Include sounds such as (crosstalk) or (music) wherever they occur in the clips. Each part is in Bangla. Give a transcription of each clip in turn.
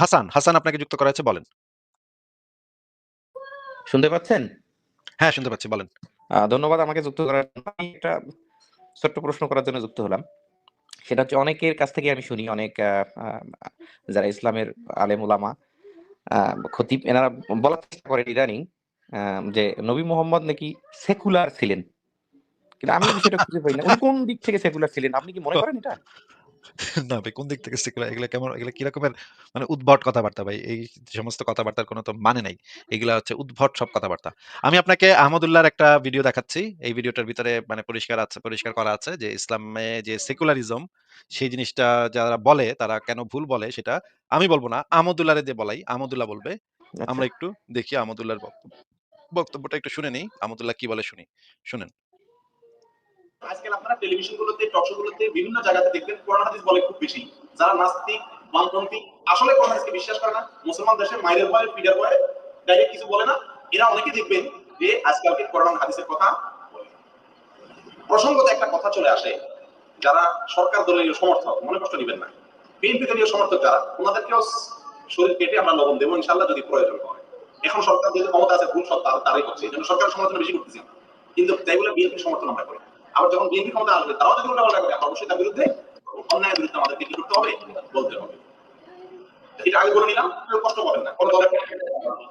হাসান, হাসান আপনাকে যুক্ত করা হয়েছে বলেন। শুনতে পাচ্ছেন? হ্যাঁ, শুনতে পাচ্ছি বলেন। ধন্যবাদ আমাকে যুক্ত করার জন্য। একটা ছোট্ট প্রশ্ন করার জন্য যুক্ত হলাম। সেটা হচ্ছে অনেকের কাছ থেকে আমি শুনি অনেক যারা ইসলামের আলেম ওলামা খতিব এনারা বলার চেষ্টা করেন ইদানিং যে নবী মোহাম্মদ নাকি সেকুলার ছিলেন। কিন্তু আমি বিষয়টা খুঁজে পাই না। কোন দিক থেকে সেকুলার ছিলেন? আপনি কি মনে করেন এটা? (laughs) না ভাই কোন দিক থেকে এগুলা কেমন এগুলা কি রকমের মানে উদ্ভট কথাবার্তা ভাই। এই সমস্ত কথাবার্তার কোনো তো মানে নাই। এগুলা হচ্ছে উদ্ভট সব কথাবার্তা। আমি আপনাকে আহমদুল্লাহর একটা ভিডিও দেখাচ্ছি। এই ভিডিওটার ভিতরে মানে পরিষ্কার আছে পরিষ্কার করা আছে যে ইসলামে যে সেকুলারিজম সেই জিনিসটা যারা বলে তারা কেন ভুল বলে সেটা আমি বলব না। আহমদুল্লাহরে দিয়ে বলাই। আহমদুল্লাহ বলবে। আচ্ছা। আমরা একটু দেখি আহমদুল্লাহর বক্তব্য বক্তব্যটা একটু শুনে নিই আহমদুল্লাহ কি বলে শুনি। শুনেন। আজকাল আপনারা টেলিভিশনগুলোতে টক শোগুলোতে বিভিন্ন জায়গাতে দেখবেন কোরআন হাদিস বলে খুব বেশি। যারা নাস্তিক, বামপন্থী, আসলে কোরআন হাদিসকে বিশ্বাস করে না। মুসলমান দেশে মায়ের ভয়ে, পিডার ভয়ে ডাইরেক্ট কিছু বলে না। এরা অনেকে দেখবেন যে আজকালকে কোরআন হাদিসের কথা প্রসঙ্গত একটা কথা চলে আসে। যারা সরকার দলীয় সমর্থক, মনে কষ্ট নেবেন না। বিএনপি দলীয় সমর্থক যারা, ওনাদেরকেও শরীর কেটে আমরা লবণ দেবো ইনশাল্লাহ যদি প্রয়োজন হয়। এখন সরকার যে ক্ষমতা আছে, ভুল সব তার- তারই হচ্ছে। এই জন্য সরকারের সমালোচনা বেশি করতেছি কিন্তু তাই বলে বিএনপি সমর্থন আমরা করি না। আবার যখন বিএনপি ক্ষমতা আসবে তারাও যদি উল্টা পাল্টা করে আমরা অবশ্যই তার বিরুদ্ধে অন্যায়ের বিরুদ্ধে আমাদেরকে কি করতে হবে? বলতে হবে। এটা আগে বলে নিলাম কষ্ট পাবেন না কোনো দলের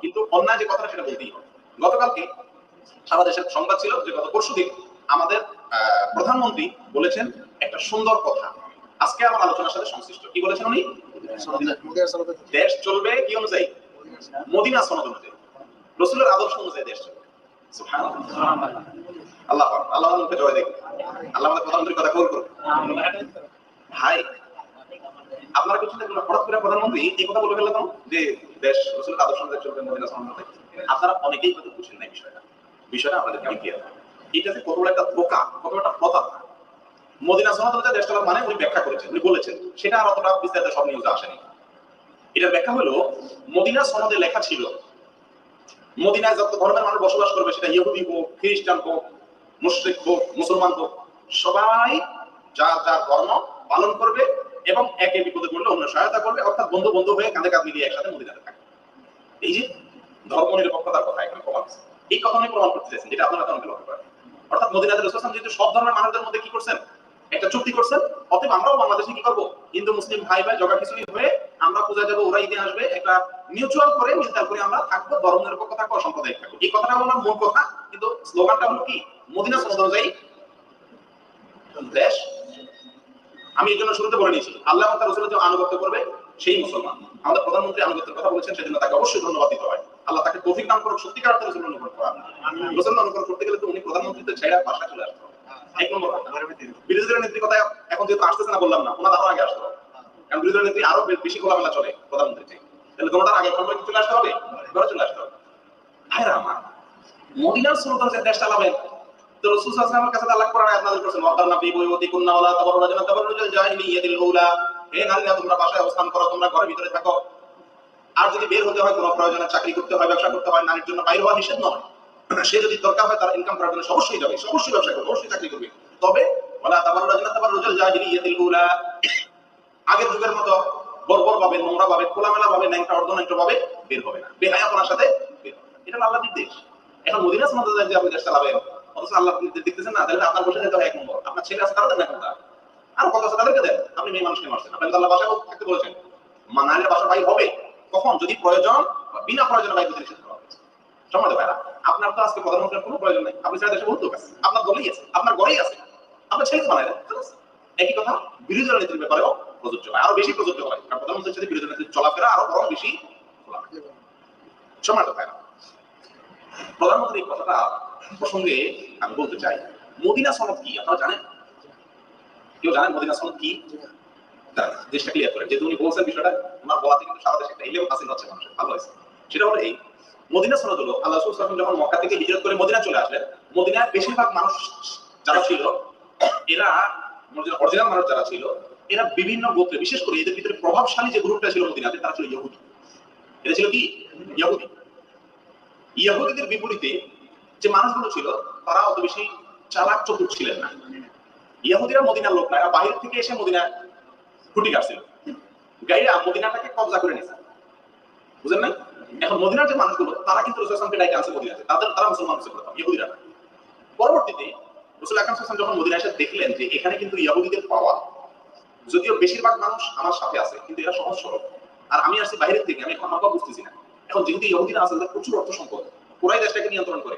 কিন্তু অন্যায় যে কথাটা সেটা বলতেই হবে। গতকালকে সারা দেশের সংবাদ ছিল যে গত পরশু দিন আমাদের প্রধানমন্ত্রী বলেছেন একটা সুন্দর কথা। আজকে আমার আলোচনার সাথে সংশ্লিষ্ট কি বলেছেন উনি? দেশ চলবে কি অনুযায়ী? মদিনা সনদ অনুযায়ী। রসুলের আদর্শ অনুযায়ী দেশ চলবে। আল্লাহ আল্লাহ আমাকে জয় দেখবে আল্লাহ প্রধানমন্ত্রীর কথা কবুল করুন। ভাই, আপনারা কিছু দেখুন হঠাৎ করে প্রধানমন্ত্রী এই কথা বলে ফেললেন যে দেশ রসুলের আদর্শ চলবে মদিনা অনুযায়ী আপনারা অনেকেই হয়তো বুঝেন না বিষয়টা। বিষয়টা আপনাদেরকে আমি ক্লিয়ার এটা যে কত বড় একটা ধোকা, কত একটা প্রতাপ। মদিনা অনুযায়ী দেশ চলার মানে উনি ব্যাখ্যা করেছেন, উনি বলেছেন। সেটা আর অতটা বিস্তারিত সব নিউজে আসেনি। এটার ব্যাখ্যা হলো, মদিনা সনদে লেখা ছিল, মদিনায় যত ধর্মের মানুষ বসবাস করবে সেটা ইহুদি হোক, খ্রিস্টান হোক মুশরিক হোক, মুসলমান হোক, সবাই যার যার ধর্ম পালন করবে এবং একে বিপদে পড়লে অন্য সহায়তা করবে, অর্থাৎ বন্ধু বন্ধু হয়ে কাঁধে কাঁধ মিলিয়ে একসাথে মদিনাতে থাকবে। এই যে ধর্ম নিরপেক্ষতার কথা এখানে প্রমাণ হচ্ছে। এই কথা উনি প্রমাণ করতে চাইছেন, যেটা আপনারা তখন লক্ষ্য করেন। অর্থাৎ মদিনাতে রসুল যেহেতু সব ধর্মের মানুষদের মধ্যে কি করছেন? একটা চুক্তি করছেন। অতএব আমরাও বাংলাদেশে কি করব? হিন্দু, মুসলিম ভাই ভাই জগা খিচুড়ি হয়ে আমরা পূজা যাব ওরা ঈদে আসবে, একটা মিউচুয়াল করে মিলতাল করে আমরা থাকব, ধর্ম নিরপেক্ষ থাকব অসাম্প্রদায়িক থাকব। এই কথাটা হলো মূল কথা, কিন্তু স্লোগানটা হলো কি? মদিনা সনদ অনুযায়ী দেশ? আমি এই জন্য শুরুতে বলে নিয়েছি আল্লাহ তার রসুলের যে আনুগত্য করবে সেই মুসলমান। আমাদের প্রধানমন্ত্রী আনুগত্যের কথা বলেছেন সেজন্য তাকে অবশ্যই ধন্যবাদ দিতে হয়। আল্লাহ তাকে তৌফিক দান করুক সত্যিকার অর্থে রসুল অনুকরণ করা রসুল অনুকরণ করতে গেলে তো উনি প্রধানমন্ত্রীতে ছেড়ে বাসায় চলে আসতে হবে। এক নম্বর বিরোধী দলের নেত্রী কথা এখন যেহেতু আসতেছে না বললাম না ওনার আরও আগে আসতে হবে। কারণ বিরোধী দলের নেত্রী আরও বেশি খোলামেলা চলে প্রধানমন্ত্রী তাহলে তোমার আগে ক্ষমতা চলে আসতে হবে? ঘরে চলে আসতে হবে। ভাইরা আমার মদিনার যে দেশ চালাবেন? তো রাসূল সাল্লাল্লাহু আলাইহি কাছে আল্লাহ কোরআনে নাযিল করেছেন, ওয়াকারনা ফি বুয়ুতিকুন্না তাবাররাজনা তাবাররুজাল জাহিলিয়াতিল উলা হে নারীরা, তোমরা বাসায় অবস্থান করো, তোমরা ঘরের ভিতরে থাকো। আর যদি বের হতে হয়, কোনো প্রয়োজনে চাকরি করতে হয়, ব্যবসা করতে হয়, নারীর জন্য বাইরে হওয়া নিষেধ নয়। সে যদি দরকার হয়, তার ইনকাম করার জন্য অবশ্যই যাবে, অবশ্যই ব্যবসা করবে, অবশ্যই চাকরি করবে। তবে, ওয়ালা তাবাররাজনা তাবাররুজাল জাহিলিয়াতিল উলা আগের যুগের মতো বর্বর ভাবে, নোংরা ভাবে, খোলামেলা ভাবে ন্যাংটা অর্ধন্যাংটা ভাবে বের হবে না। বেহায়াপনার সাথে বের হবে এটা হলো আল্লাহর নির্দেশ। এখন মদিনা সমাজে যে আপনি দেশ চালাবেন অথচ আল্লাহ আপনি দেখতেছেন, না, তাহলে আপনার বসে এক নম্বর। আপনার ছেলে আছে তারা দেন না আর কত আছে, তাদেরকে দেন। আপনি মেয়ে মানুষকে মারছেন। আপনি আল্লাহ বাসায় থাকতে বলেছেন। মানালে বাসা ভাই হবে। কখন? যদি প্রয়োজন বিনা প্রয়োজনে ভাই নিষেধ করা হয়েছে সমাজে ভাইরা, আপনার তো আজকে প্রধানমন্ত্রীর কোনো প্রয়োজন নেই। আপনি সারা দেশে বহুত লোক আছে। আপনার দলেই আছে। আপনার ঘরেই আছে। আপনার ছেলে বানায় দেন। একই কথা, বিরোধী দলের ব্যাপারেও প্রযোজ্য হয়। আরও বেশি প্রযোজ্য হয়। কারণ প্রধানমন্ত্রীর সাথে বিরোধী নীতির চলাফেরা আরও বরং বেশি। সমাজ ভাইরা প্রধানমন্ত্রী কথাটা প্রসঙ্গে আমি বলতে চাই, মদিনা সনদ কি? আপনারা জানেন? কেউ জানেন মদিনা সনদ কি? দেশটা ক্লিয়ার যেহেতু উনি বলছেন বিষয়টা কিন্তু সারা দেশে একটা হচ্ছে মানুষের, ভালো হয়েছে। সেটা হলো এই, মদিনা সনদ হলো, আল্লাহ যখন মক্কা থেকে হিজরত করে মদিনা চলে আসলেন, মদিনার বেশিরভাগ মানুষ যারা ছিল, এরা অরিজিনাল মানুষ যারা ছিল, এরা বিভিন্ন গোত্রে, বিশেষ করে এদের ভিতরে প্রভাবশালী যে গ্রুপটা ছিল মদিনাতে, তারা ছিল ইহুদি। এটা ছিল কি? ইহুদি। ইহুদিদের বিপরীতে যে মানুষগুলো ছিল, তারা অত বেশি চালাক চতুর ছিলেন না। ইহুদিরা মদিনার লোক না, এরা বাহির থেকে এসে মদিনা খুঁটি কাটছিল। গাইরা মদিনাটাকে কবজা করে নিয়েছে বুঝেন নাই? এখন মদিনার যে মানুষগুলো, তারা কিন্তু রসুল আসলামকে ডাইকে আনছে মদিনাতে। তাদের, তারা মুসলমান হচ্ছে প্রথম ইহুদিরা পরবর্তীতে রসুল আকরাম ওয়াসাল্লাম যখন মদিনা এসে দেখলেন যে এখানে কিন্তু ইহুদিদের পাওয়া, যদিও বেশিরভাগ মানুষ আমার সাথে আছে, কিন্তু এরা সহজ সরল। আর আমি আসছি বাইরের থেকে আমি এখন বুঝতেছি না। এখন যেহেতু ইহুদিরা আছে প্রচুর অর্থ সম্পদ পুরাই দেশটাকে নিয়ন্ত্রণ করে।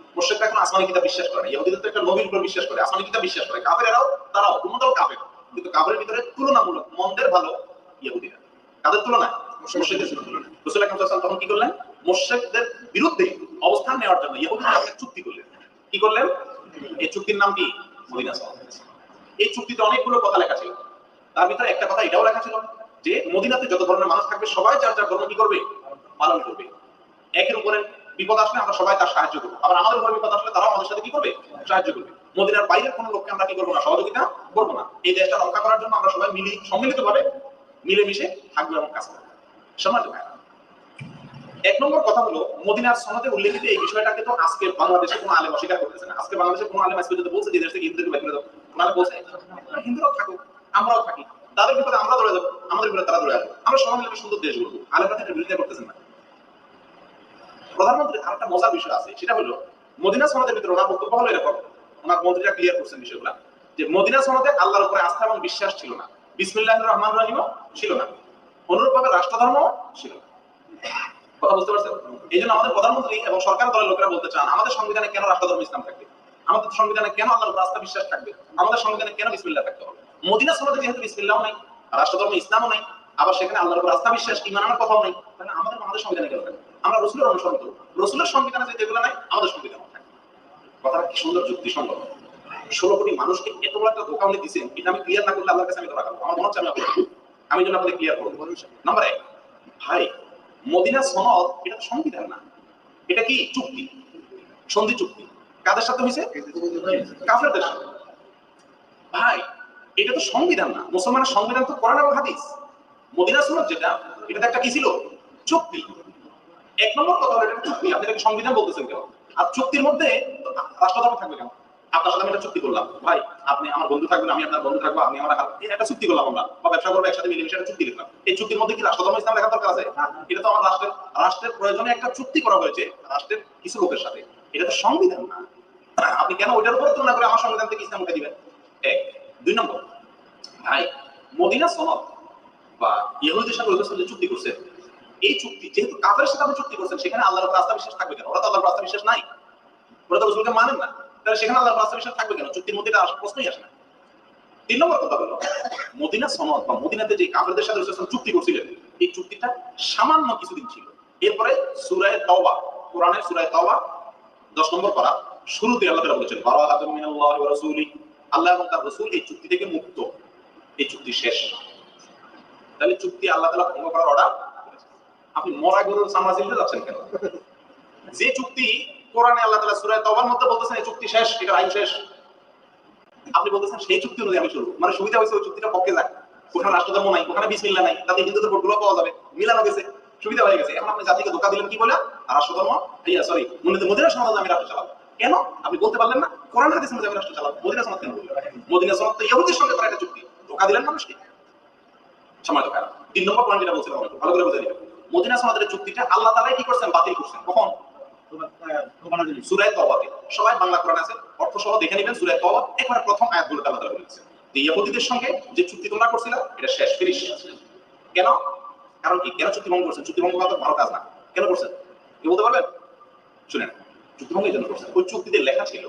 মুশরিকরা এখন আসমানি কিতাব বিশ্বাস করে না। ইহুদিদের তো একটা নবীর উপর বিশ্বাস করে, আসমানি কিতাব বিশ্বাস করে। কাফেরেরাও, তারাও দুটোটাও কাফের। কিন্তু কাফেরের ভিতরে তুলনামূলক মন্দের ভালো ইহুদিরা। কাদের তুলনায় আকরাম সাল্লাল্লাহু তখন কি করলেন? বিরুদ্ধে অবস্থান নেওয়ার জন্য ইহুদিরা একটা চুক্তি করলেন। কি করলেন? এই চুক্তির নাম কি? মদিনা এই চুক্তিতে অনেকগুলো কথা লেখা ছিল। তার ভিতরে একটা কথা এটাও লেখা ছিল যে, মদিনাতে যত ধরনের মানুষ থাকবে, সবাই যার যার ধর্ম কি করবে? পালন করবে। একের উপরে বিপদ আসলে আমরা সবাই তার সাহায্য করব। আবার আমাদের উপরে বিপদ আসলে তারাও আমাদের সাথে কি করবে? সাহায্য করবে। মদিনার বাইরের কোনো লোককে আমরা কি করব না? সহযোগিতা করব না। এই দেশটা রক্ষা করার জন্য আমরা সবাই মিলে সম্মিলিত ভাবে মিলেমিশে থাকব এবং কাজ করব। সমাজ এক নম্বর কথা হলো, মদিনার সনদে উল্লেখিত এই বিষয়টাকে তো আজকে বাংলাদেশে কোনো আলেম অস্বীকার করতেছে না। আজকে বাংলাদেশে কোনো আলেম আজকে যদি বলছে যে দেশ থেকে হিন্দুদেরকে বের দাও। মানে বলছে হিন্দুরাও থাকুক, আমরাও থাকি। তাদের বিপদে আমরা দৌড়ে যাব, আমাদের বিপদে তারা দৌড়ে আসবে। আমরা সবাই মিলে সুন্দর দেশ গড়বো। আলেমরা এটা বিরোধিতা করতেছেন না। প্রধানমন্ত্রী আরেকটা মজার বিষয় আছে, সেটা হলো মদিনা সনদের ভিতরে ওনার বক্তব্য হলো এরকম। ওনার মন্ত্রীরা ক্লিয়ার করছেন বিষয়গুলা, যে মদিনা সনদে আল্লাহর উপরে আস্থা এবং বিশ্বাস ছিল না। বিসমিল্লাহির রহমান রহিমও ছিল না। অনুরূপভাবে রাষ্ট্রধর্ম ছিল না। কথা বুঝতে পারছেন? এই জন্য আমাদের প্রধানমন্ত্রী এবং সরকার দলের লোকেরা বলতে চান, আমাদের সংবিধানে কেন রাষ্ট্রধর্ম ইসলাম থাকবে? আমাদের সংবিধানে কেন আল্লাহর উপর আস্থা বিশ্বাস থাকবে? আমাদের সংবিধানে কেন বিসমিল্লাহ থাকতে হবে? মদিনা সনদে যেহেতু বিসমিল্লাহ নাই, রাষ্ট্রধর্ম ইসলামও নাই, আবার সেখানে আল্লাহর উপর আস্থা বিশ্বাস ইমান আনার কথাও নাই, তাহলে আমাদের আমাদের সংবিধানে কেন থাকবে? আমরা রসুলের অনুসরণ করব। রসুলের সংবিধানে যে যেগুলো নাই, আমাদের সংবিধানে কথাটা কি সুন্দর যুক্তিসঙ্গত ষোলো কোটি মানুষকে এত বড় একটা ধোকা উনি দিচ্ছেন এটা আমি ক্লিয়ার না করলে আল্লাহর কাছে আমি ধরা খাব আমার মনে হচ্ছে আমি আপনাকে আমি যেন আপনাদের ক্লিয়ার করব। নাম্বার এক, ভাই, মদিনা সনদ এটা সংবিধান না। এটা কি চুক্তি? সন্ধি চুক্তি। কাদের সাথে হয়েছে কাফেরদের সাথে। ভাই, এটা তো সংবিধান না। মুসলমানের সংবিধান তো কোরআন এবং হাদিস। মদিনা সনদ যেটা এটা তো একটা কি ছিল? চুক্তি। এক নম্বর কথা হলো এটা চুক্তি আপনি এটাকে সংবিধান বলতেছেন কেন? আর চুক্তির মধ্যে রাষ্ট্রধর্ম থাকবে কেন? আপনার সাথে আমি একটা চুক্তি করলাম। ভাই আপনি আমার বন্ধু থাকবেন আমি আপনার বন্ধু থাকব আপনি আমার একটা চুক্তি করলাম আমরা। বা ব্যবসা করব একসাথে মিলেমিশে একটা চুক্তি লিখলাম এই চুক্তির মধ্যে কি রাষ্ট্রধর্ম ইসলাম লেখা দরকার আছে? এটা তো আমার রাষ্ট্রের রাষ্ট্রের প্রয়োজনে একটা চুক্তি করা হয়েছে রাষ্ট্রের কিছু লোকের সাথে। এটা তো সংবিধান না। (clears throat) আপনি কেন ওইটার উপরে তুলনা করে আমার সংবিধান থেকে ইসলাম উঠে দিবেন? এক। দুই নম্বর ভাই মদিনা সনদ বা রসুল যে চুক্তি করছে এই চুক্তি, যেহেতু কাফের সাথে আপনি চুক্তি করছেন, সেখানে আল্লাহর আস্থা বিশ্বাস থাকবে কেন? ওরা তো আল্লাহর আস্থা বিশ্বাস নাই। ওরা তো রসুলকে মানেন না। তাহলে সেখানে আল্লাহর আস্থা বিশ্বাস থাকবে কেন? চুক্তির মধ্যে এটা প্রশ্নই আসে না। তিন নম্বর কথা হলো, মদিনা সনদ বা মদিনাতে যে কাফেরদের সাথে রসুল চুক্তি করছিলেন, এই চুক্তিটা সামান্য কিছুদিন ছিল। এরপরে সুরায় তাওবা, কোরআনের সুরায় তাওবা, দশ নম্বর পারা, শুরুতে আল্লাহ তাআলা বলেছেন, বারাআতুম মিনাল্লাহি ওয়া রাসূলি। আল্লাহ এবং তার রাসূল এই চুক্তি থেকে মুক্ত। এই চুক্তি শেষ। তাহলে চুক্তি আল্লাহ তালা ভঙ্গ করার অর্ডার আপনি মরা গরুর সামনা চিনতে যাচ্ছেন কেন? যে চুক্তি কোরআনে আল্লাহ তাআলা সূরা তাওবার মধ্যে বলতেছেন এই চুক্তি শেষ, এটা আইন শেষ। আপনি বলতেছেন সেই চুক্তি অনুযায়ী আমি চলবো। মানে সুবিধা হয়েছে ওই চুক্তিটা পক্ষে যাক ওখানে রাষ্ট্রধর্ম নাই, ওখানে বিসমিল্লাহ নাই, তাতে হিন্দুদের ভোটগুলো পাওয়া যাবে। মিলানো গেছে, সুবিধা হয়ে গেছে। এখন আপনি জাতিকে ধোকা দিলেন কি বলে? রাষ্ট্রধর্ম। ইয়া সরি মদিনা মদিনা সমাজ আমি রাষ্ট্র চালাবো কেন? আপনি বলতে পারলেন না। কোরআন হাদিস আমি রাষ্ট্র চালাবো মদিনা সমাজ কেন? মদিনা সমাজ তো ইহুদির সঙ্গে করা একটা চুক্তি। ধোকা দিলেন মানুষকে। সমাজ তিন নম্বর পয়েন্ট যেটা বলছিলাম ভালো করে বুঝে নিবেন মদিনা সমাজের চুক্তিটা আল্লাহ তাআলাই কি করছেন? বাতিল করছেন। কখন? সূরায়ে সবাই বাংলা কোরআন আছে অর্থ সহ দেখে নেবেন সূরায়ে প্রথম আল্লাহ ইহুদিদের সঙ্গে যে চুক্তি তোমরা করছিলে, এটা শেষ ফিনিশ কেন? কারণ কি? কেন চুক্তি ভঙ্গ করছেন? চুক্তি ভঙ্গ করা ভালো কাজ না। কেন করছেন? কি বলতে পারবেন? শুনেন। চুক্তি ভঙ্গের জন্য করছেন। ওই চুক্তিতে লেখা ছিল,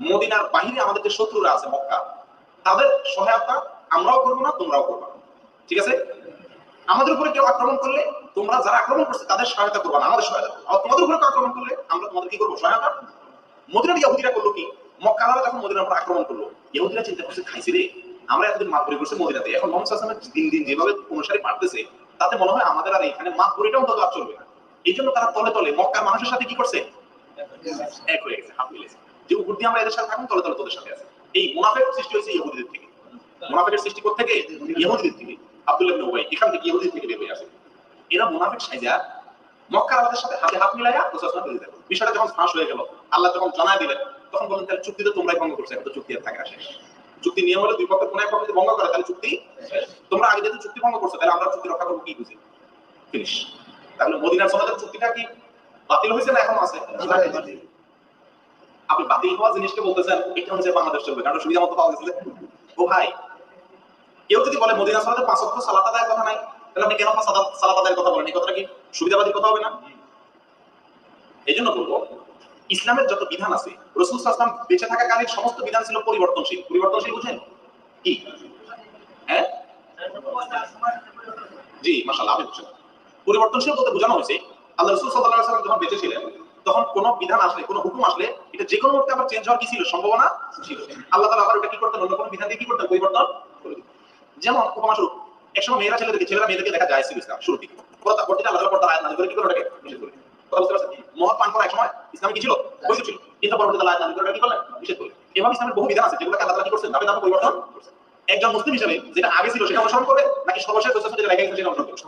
মদিনার বাহিরে আমাদের যে শত্রুরা আছে মক্কা। তাদের সহায়তা আমরাও করব না, তোমরাও করবে ঠিক আছে? আমাদের উপরে কেউ আক্রমণ করলে তোমরা যারা আক্রমণ করছে তাদের সহায়তা করবে না, আমাদের সহায়তা। আর তোমাদের উপরে আক্রমণ করলে আমরা তোমাদের কি করব? সহায়তা? মদিনার ইহুদিরা করল কি? মক্কারা যখন মদিনার উপর আক্রমণ করল ইহুদিরা চিন্তা করছে, খাইছি রে, আমরা এতদিন মাতবরি করছে মদিনাতে। এখন মোহাম্মদ সাল্লাল্লাহু দিন দিন যেভাবে অনুসারী বাড়তেছে, তাতে মনে হয় আমাদের আর এখানে মাত পরিটা অন্তত আর চলবে না। এই জন্য তারা তলে তলে মক্কার মানুষের সাথে কি করছে? এক হয়ে গেছে, হাত মিলেছে যে উপর দিয়ে আমরা এদের সাথে থাকুন, তলে তলে তোদের সাথে আছে। এই মুনাফেক সৃষ্টি হয়েছে ইহুদিদের থেকে। মুনাফেকের সৃষ্টি করতে থেকে ইহুদিদের থেকে। আব্দুল্লাহ ইবনে উবাই এখান থেকে ইহুদিদের থেকে বের হয়ে আসে। এরা মুনাফিক সাইজা মক্কার আমাদের সাথে হাতে হাত মিলাইয়া প্রশাসন করে। দিতে বিষয়টা যখন ফাঁস হয়ে গেল আল্লাহ যখন জানাই দিলেন তখন বলেন তাহলে চুক্তিতে তোমরাই ভঙ্গ করছ এখন তো চুক্তি আর থাকে না। শেষ চুক্তি নিয়ম হলে দুই পক্ষের কোনো এক পক্ষ যদি ভঙ্গ করে তাহলে চুক্তি তোমরা আগে যেহেতু চুক্তি ভঙ্গ করছ তাহলে আমরা চুক্তি রক্ষা করব কি বুঝি? ফিনিশ। তাহলে মদিনার সমাজের চুক্তিটা কি বাতিল হয়েছে না এখনও আছে? আপনি বাতিল হওয়া জিনিসকে বলতেছেন এটা হচ্ছে বাংলাদেশ চলবে কারণ সুবিধা মতো পাওয়া গেছিল ও ভাই কেউ যদি বলে মদিনা সলাতে পাঁচ ওয়াক্ত সালাত আদায়ের কথা নাই, তাহলে আপনি কেন সালাত আদায়ের কথা বলেন? এই কথাটা কি সুবিধাবাদীর কথা হবে না? এই জন্য বলব, ইসলামের যত বিধান আছে, রসুল সাল্লাম বেঁচে থাকাকালীন সমস্ত বিধান ছিল পরিবর্তনশীল। পরিবর্তনশীল বুঝেন? কি? হ্যাঁ? জি, মাশাআল্লাহ, আপনি বুঝছেন পরিবর্তনশীল বলতে বোঝানো হয়েছে, আল্লাহ রসুল আলাইহি সাল্লাম যখন বেঁচে ছিলেন, তখন কোন বিধান আসলে, কোন হুকুম আসলে, এটা যে কোনো মুহূর্তে আবার চেঞ্জ হওয়ার কি ছিল? সম্ভাবনা ছিল। আল্লাহ তালা আবার ওটা কি করতেন? অন্য কোনো বিধান দিয়ে কি করতেন? পরিবর্তন যেমন উপমা স্বরূপ, একসময় মেয়েরা ছেলেদেরকে, ছেলেরা মেয়েদেরকে দেখা যায় ছিল ইসলাম শুরু থেকে পর্দা আল্লাহ পর্দা আয়াত নাযিল করে কি করে ওটাকে? নিষেধ করে কথা বুঝতে পারছেন? মদ পান করা একসময় ইসলামে কি ছিল? বৈধ ছিল। কিন্তু পরবর্তীতে আয়াত নাযিল করে কি করলেন? নিষেধ করলেন। এভাবে ইসলামের বহু বিধান আছে, যেগুলোকে আল্লাহ তাআলা কি করছেন? ধাপে ধাপে পরিবর্তন করছেন। একজন মুসলিম হিসেবে যেটা আগে ছিল সেটা অনুসরণ করবে নাকি সর্বশেষ যেটা রেখে গেছে সেটা অনুসরণ করবে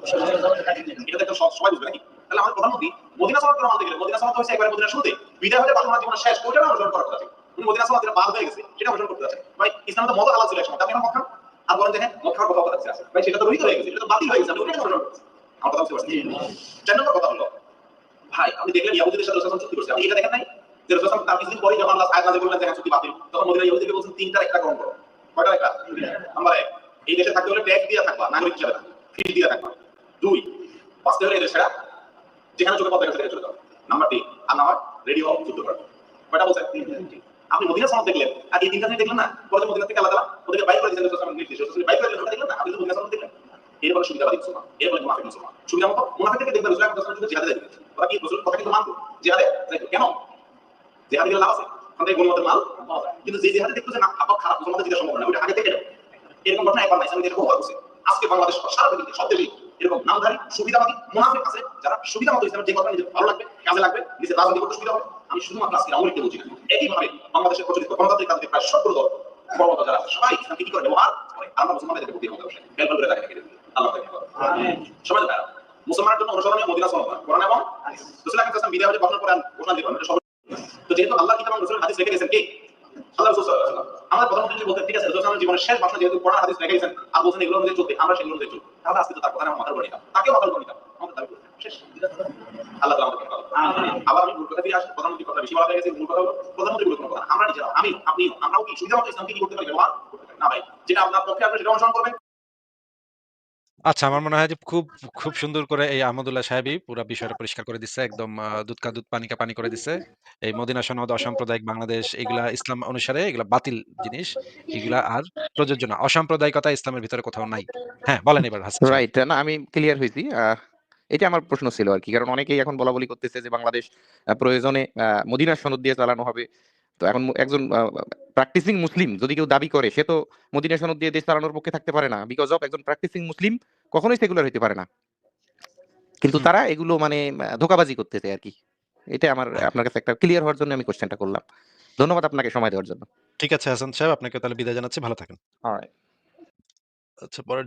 এটা একদম সব- সবাই বুঝবে নাকি? তাহলে আমাদের প্রধানমন্ত্রী মদিনা সমাজ করে মানতে গেলে মদিনা সমাজ হচ্ছে একবার মদিনা শুরুতে বিদায় হতে পারল জীবনের শেষ ওইটা অনুসরণ করার কথা উনি মদিনা সমাজ যেটা বাদ হয়ে গেছে, সেটা অনুসরণ করতে যাচ্ছেন। ভাই ইসলামে তো মদ আলাদা ছিল একসময়। আপনি এখন আর বলেন যে হ্যাঁ কথা কথা আছে ভাই সেটা তো রহিত হয়ে গেছে এটা তো বাতিল হয়ে গেছে আপনি অনুসরণ করছেন আমার কথা বুঝতে পারছেন? চার নম্বর কথা হলো ভাই আপনি দেখলেন ইয়াহুদিদের সাথে রসুল চুক্তি করছে। আপনি এটা দেখেন নাই? যে রসুল তার কিছুদিন পরে যখন আল্লাহ করলেন যে হ্যাঁ, চুক্তি বাতিল। তখন মদিনা ইহুদিকে বলছেন তিনটার একটা গ্রহণ করো কয়টা একটা? নাম্বার এক এই দেশে থাকতে হলে ট্যাক্স দিয়ে থাকবা নাগরিক হিসেবে না। দিয়ে থাকবা। দুই বাঁচতে হলে এদের সেরা যেখানে চোখে পথ চলে যাও। নাম্বার তিন আর নাম্বার রেডি হওয়া যুদ্ধ করা। কয়টা বলছেন আপনি মদিনা সনদ দেখলেন, আর এই তিনটা দেখলেন না? পরে মদিনা থেকে আলাদা ওদেরকে বাইক করে রসুল নির্দেশ রসুল করে দিলেন দেখলেন না? আপনি মদিনা সনদ দেখলেন। এর মুসলমান, এর মুনাফিক মুসলমান। সুবিধা মতো মুনাফিক থেকে দেখবেন রসুল সাল্লাল্লাহু আলাইহি জিহাদে যাইতেন ওরা কি রসুল কথা মানতো? জিহাদে? যাইতো কেন? জিহাদে গেলে লাভ আছে। মাল। কিন্তু যে জিহাদে না আপনার খারাপ, মুসলমানদের জিতে সম্ভব না। ওটা আগে থেকে এরকম ঘটনা একবার নাই বলছি। আজকে বাংলাদেশ সারা পৃথিবীতে সব এরকম নামধারী, সুবিধাবাদী, মুনাফিক আছে, যারা সুবিধা মতো ইসলামের যে কথা নিজের ভালো লাগবে, কাজে লাগবে, নিজের রাজনীতি করতে সুবিধা হবে। আমি বলছি একইভাবে বাংলাদেশের প্রচলিত গণতান্ত্রিক প্রায় দল বড় যারা সবাই ইসলামকে কি করে ব্যবহার করে? আমরা মুসলমানদের প্রতি বসে করে আল্লাহ সবাই ভাইরা মুসলমানের জন্য অনুসরণীয় মদিনা কোরআন এবং ঘোষণা এটা তো যেহেতু আল্লাহ কিতাব এবং হাদিস রেখে গেছেন কে? আল্লাহ রাসূল আমাদের প্রধানমন্ত্রী ঠিক আছে জীবনের শেষ ভাষণ যেহেতু কোরআন হাদিস রেখে গেছেন আর বলছেন এগুলো অনুযায়ী চলতে আমরা সেগুলো অনুযায়ী চলবো। তাহলে আজকে তো তার কথা আমার মাথার উপর নিতাম তাকেও মাথার উপর নিতাম আচ্ছা আমার মনে হয় যে খুব খুব সুন্দর করে এই আহমদুল্লাহ সাহেবই পুরো বিষয়টা পরিষ্কার করে দিচ্ছে। একদম দুধ কা দুধ, পানি পানি করে দিচ্ছে। এই মদিনা সনদ, অসাম্প্রদায়িক বাংলাদেশ, এগুলা ইসলাম অনুসারে এগুলা বাতিল জিনিস। এগুলা আর প্রযোজ্য না। অসাম্প্রদায়িকতা ইসলামের ভিতরে কোথাও নাই। হ্যাঁ বলেন এবার রাইট না, আমি ক্লিয়ার হয়েছি এটা আমার প্রশ্ন ছিল আর কি কারণ অনেকেই এখন বলা বলি করতেছে যে বাংলাদেশ প্রয়োজনে মদিনার সনদ দিয়ে চালানো হবে। তো এখন একজন প্র্যাকটিসিং মুসলিম যদি কেউ দাবি করে সে তো মদিনা সনদ দিয়ে দেশ চালানোর পক্ষে থাকতে পারে না। বিকজ অফ একজন প্র্যাকটিসিং মুসলিম কখনোই সেকুলার হইতে পারে না। কিন্তু তারা এগুলো মানে ধোকাবাজি করতেছে আর কি এটা আমার আপনার কাছে একটা ক্লিয়ার হওয়ার জন্য আমি কোশ্চেনটা করলাম। ধন্যবাদ আপনাকে সময় দেওয়ার জন্য। ঠিক আছে হাসান সাহেব আপনাকে তাহলে বিদায় জানাচ্ছি। ভালো থাকেন। আচ্ছা পরের